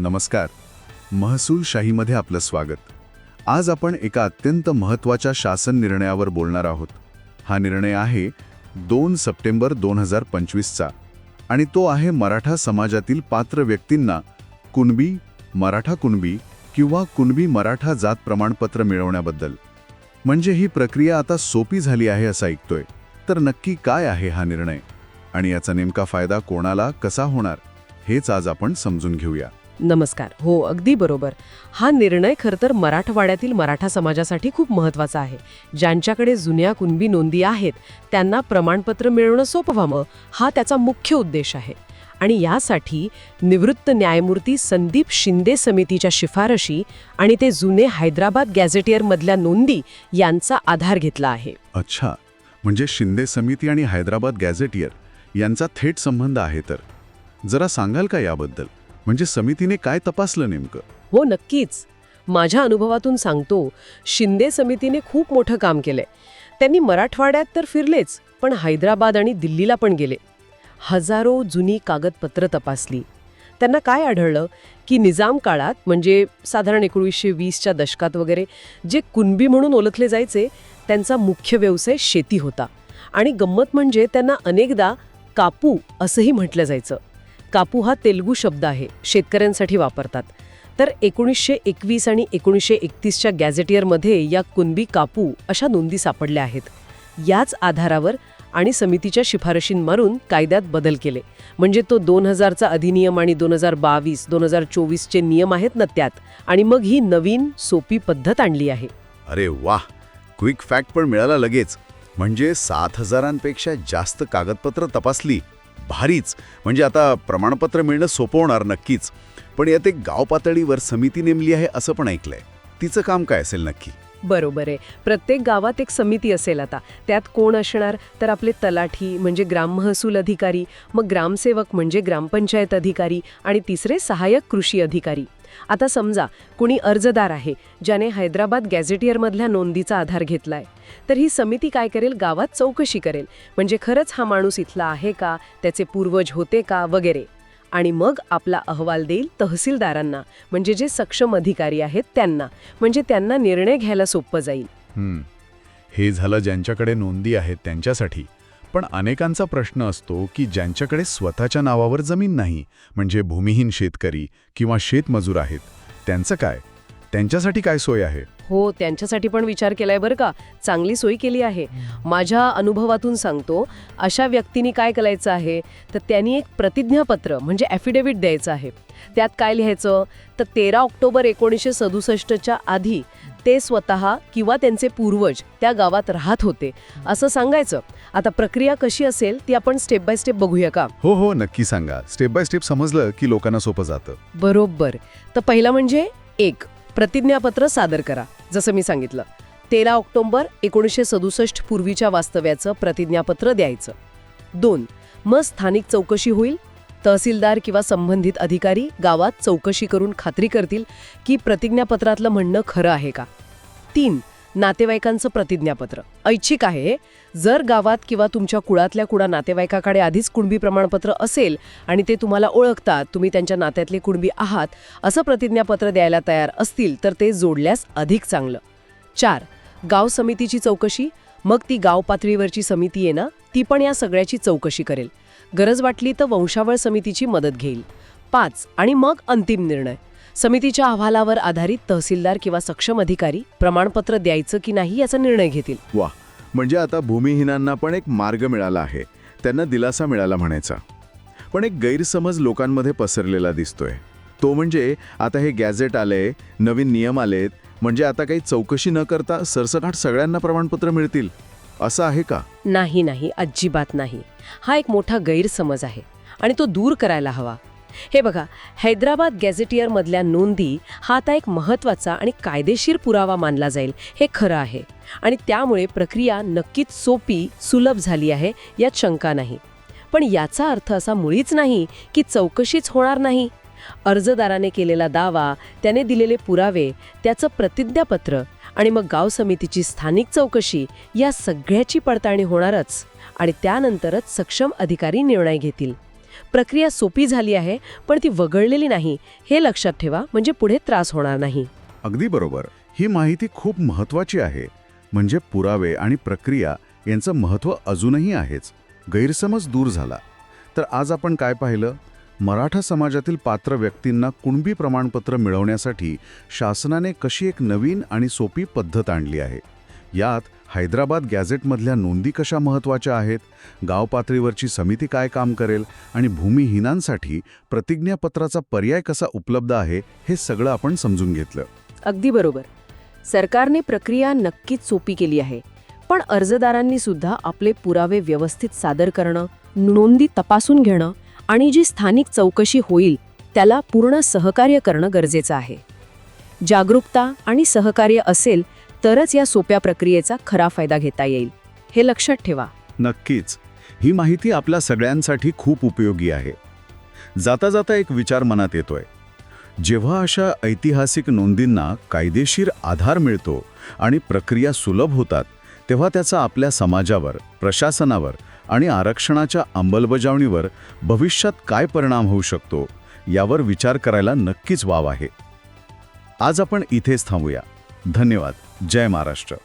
नमस्कार. महसूल शाहीमध्ये आपलं स्वागत. आज आपण एका अत्यंत महत्त्वाच्या शासन निर्णयावर बोलणार आहोत. हा निर्णय आहे दोन सप्टेंबर दोन हजार पंचवीसचा आणि तो आहे मराठा समाजातील पात्र व्यक्तींना कुणबी मराठा कुणबी किंवा कुणबी मराठा जात प्रमाणपत्र मिळवण्याबद्दल. म्हणजे ही प्रक्रिया आता सोपी झाली आहे असं ऐकतोय. तर नक्की काय आहे हा निर्णय? आणि याचा नेमका फायदा कोणाला कसा होणार? हेच आज आपण समजून घेऊया. नमस्कार. हो अगदी बरोबर. हा निर्णय खरं तर मराठवाड्यातील मराठा समाजासाठी खूप महत्त्वाचा आहे. ज्यांच्याकडे जुन्या कुणबी नोंदी आहेत त्यांना प्रमाणपत्र मिळवणं सोपं व्हावं हा त्याचा मुख्य उद्देश आहे. आणि यासाठी निवृत्त न्यायमूर्ती संदीप शिंदे समितीच्या शिफारशी आणि ते जुने हैदराबाद गॅझेटियरमधल्या नोंदी यांचा आधार घेतला आहे. अच्छा. म्हणजे शिंदे समिती आणि हैदराबाद गॅझेटियर यांचा थेट संबंध आहे तर. जरा सांगाल का याबद्दल? म्हणजे समितीने काय तपासलं नेमकं? हो नक्कीच. माझ्या अनुभवातून सांगतो शिंदे समितीने खूप मोठं काम केलंय. त्यांनी मराठवाड्यात तर फिरलेच पण हैदराबाद आणि दिल्लीला पण गेले. हजारो जुनी कागदपत्र तपासली. त्यांना काय आढळलं? की निजाम काळात म्हणजे साधारण एकोणीसशे वीसच्या दशकात वगैरे जे कुणबी म्हणून ओळखले जायचे त्यांचा मुख्य व्यवसाय शेती होता. आणि गंमत म्हणजे त्यांना अनेकदा कापू असंही म्हटलं जायचं. कापू हा तेलगू शब्द आहे शेतकऱ्यांसाठी वापरतात. तर एकोणीसशे एकवीस आणि एकोणीसशे एकतीसच्या गॅझेटियरमध्ये या कुणबी कापू अशा नोंदी सापडल्या आहेत. याच आधारावर आणि समितीच्या शिफारशींमारून कायद्यात बदल केले. म्हणजे तो दोन हजारचा अधिनियम आणि दोन हजार बावीस दोन हजार चोवीसचे नियम आहेत ना त्यात? आणि मग ही नवीन सोपी पद्धत आणली आहे. अरे वाह! क्विक फॅक्ट पण मिळाला लगेच. म्हणजे सात हजारांपेक्षा जास्त कागदपत्र तपासली. भारीच. म्हणजे आता प्रमाणपत्र मिळणं सोपं होणार नक्कीच. पण यात एक गाव पातळीवर समिती नेमली आहे असं पण ऐकलंय. तिचं काम काय असेल नक्की? बरोबर आहे. प्रत्येक गावात एक समिती असेल आता. त्यात कोण असणार? तर आपले तलाठी म्हणजे ग्राम महसूल अधिकारी मग ग्रामसेवक म्हणजे ग्रामपंचायत अधिकारी आणि तिसरे सहाय्यक कृषी अधिकारी. आता समजा कुणी अर्जदार आहे ज्याने हैदराबाद गॅझेटियरमधल्या नोंदीचा आधार घेतलाय तर ही समिती काय करेल? गावात चौकशी करेल. म्हणजे खरंच हा माणूस इथला आहे का? त्याचे पूर्वज होते का? वगैरे. आणि मग आपला अहवाल देईल तहसीलदारांना. म्हणजे जे सक्षम अधिकारी आहेत त्यांना. म्हणजे त्यांना निर्णय घ्यायला सोपं जाईल. हे झालं ज्यांच्याकडे नोंदी आहेत त्यांच्यासाठी. पण अनेकांचा प्रश्न असतो की ज्यांच्याकडे स्वतःच्या नावावर जमीन नाही म्हणजे भूमिहीन शेतकरी किंवा शेतमजूर आहेत त्यांचं काय? त्यांच्यासाठी काय सोय आहे? हो त्यांच्यासाठी पण विचार केलाय बरं का. चांगली सोय केली आहे. माझ्या अनुभवातून सांगतो अशा व्यक्तींनी काय करायचं आहे तर त्यांनी एक प्रतिज्ञापत्र म्हणजे ॲफिडेव्हिट द्यायचं आहे. त्यात काय लिहायचं? तर तेरा ऑक्टोबर एकोणीसशे सदुसष्टच्या आधी ते स्वतः किंवा त्यांचे पूर्वज त्या गावात राहत होते. असं सांगायचं. आता प्रक्रिया कशी असेल ती आपण स्टेप बाय स्टेप बघूया का? हो हो नक्की सांगा. स्टेप बाय स्टेप समजलं की लोकांना सोपं जातं. बरोबर. तर पहिला म्हणजे एक प्रतिज्ञापत्र सादर करा जसं मी सांगितलं. तेरा ऑक्टोबर एकोणीसशे सदुसष्ट पूर्वीच्या वास्तव्याचं प्रतिज्ञापत्र द्यायचं. दोन मग स्थानिक चौकशी होईल. तहसीलदार किंवा संबंधित अधिकारी गावात चौकशी करून खात्री करतील की प्रतिज्ञापत्रातलं म्हणणं खरं आहे का? तीन नातेवाईकांचं प्रतिज्ञापत्र. ऐच्छिक आहे जर गावात किंवा तुमच्या कुळातल्या कुळा नातेवाईकाकडे आधीच कुणबी प्रमाणपत्र असेल आणि ते तुम्हाला ओळखतात तुम्ही त्यांच्या नात्यातले कुणबी आहात असं प्रतिज्ञापत्र द्यायला तयार असतील तर ते जोडल्यास अधिक चांगलं. चार गाव समितीची चौकशी. मग ती गाव पातळीवरची समिती आहे ना ती पण या सगळ्याची चौकशी करेल. गरज वाटली तर वंशावळ समितीची मदत घेईल. पाच आणि मग अंतिम निर्णय. समितीच्या अहवालावर आधारित तहसीलदार किंवा सक्षम अधिकारी प्रमाणपत्र द्यायचं की नाही याचा निर्णय घेतील. वा म्हणजे आता भूमिहीनांना पण एक मार्ग मिळाला आहे. त्यांना दिलासा मिळाला म्हणायचा. पण एक गैरसमज लोकांमध्ये पसरलेला दिसतोय. तो म्हणजे आता हे गॅझेट आले नवीन नियम आलेत म्हणजे आता काही चौकशी न करता सरसकट सगळ्यांना प्रमाणपत्र मिळतील. असं आहे का? नाही नाही अजिबात नाही. हा एक मोठा गैरसमज आहे आणि तो दूर करायला हवा. हे बघा हैदराबाद गॅझेटियरमधल्या नोंदी हा आता एक महत्त्वाचा आणि कायदेशीर पुरावा मानला जाईल हे खरं आहे. आणि त्यामुळे प्रक्रिया नक्कीच सोपी सुलभ झाली आहे यात शंका नाही. पण याचा अर्थ असा मुळीच नाही की चौकशीच होणार नाही. अर्जदाराने केलेला दावा त्याने दिलेले पुरावे त्याचं प्रतिज्ञापत्र आणि मग गाव समितीची स्थानिक चौकशी या सगळ्याची पडताळणी होणारच आणि त्यानंतरच सक्षम अधिकारी निर्णय घेतील. प्रक्रिया सोपी झाली आहे पण ती वगळलेली नाही. हे लक्षात ठेवा म्हणजे पुढे त्रास होणार नाही. अगदी बरोबर. ही माहिती खूप महत्वाची आहे. म्हणजे पुरावे आणि प्रक्रिया यांचं महत्त्व अजूनही आहेच. गैरसमज दूर झाला. तर आज आपण काय पाहिलं? मराठा समाजातील पात्र व्यक्तींना कुणबी प्रमाणपत्र मिळवण्यासाठी शासनाने कशी एक नवीन आणि सोपी पद्धत आणली आहे? यात हैदराबाद गॅझेटमधल्या नोंदी कशा महत्त्वाच्या आहेत? गाव पातळीवरची समिती काय काम करेल? आणि भूमिहीनांसाठी प्रतिज्ञापत्राचा पर्याय कसा उपलब्ध आहे? हे सगळं आपण समजून घेतलं. अगदी बरोबर. सरकारने प्रक्रिया नक्कीच सोपी केली आहे. पण अर्जदारांनी सुद्धा आपले पुरावे व्यवस्थित सादर करणं नोंदी तपासून घेणं आणि जी स्थानिक चौकशी होईल त्याला पूर्ण सहकार्य करणं गरजेचं आहे. जागरूकता आणि सहकार्य असेल तरच या सोप्या प्रक्रियेचा खरा फायदा घेता येईल. हे लक्षात ठेवा. नक्कीच. ही माहिती आपल्या सगळ्यांसाठी खूप उपयोगी आहे. जाता जाता एक विचार मनात येतोय. जेव्हा अशा ऐतिहासिक नोंदींना कायदेशीर आधार मिळतो आणि प्रक्रिया सुलभ होतात तेव्हा त्याचा आपल्या समाजावर प्रशासनावर आणि आरक्षणाच्या अंमलबजावणीवर भविष्यात काय परिणाम होऊ शकतो यावर विचार करायला नक्कीच वाव आहे. आज आपण इथेच थांबूया. धन्यवाद. जय महाराष्ट्र.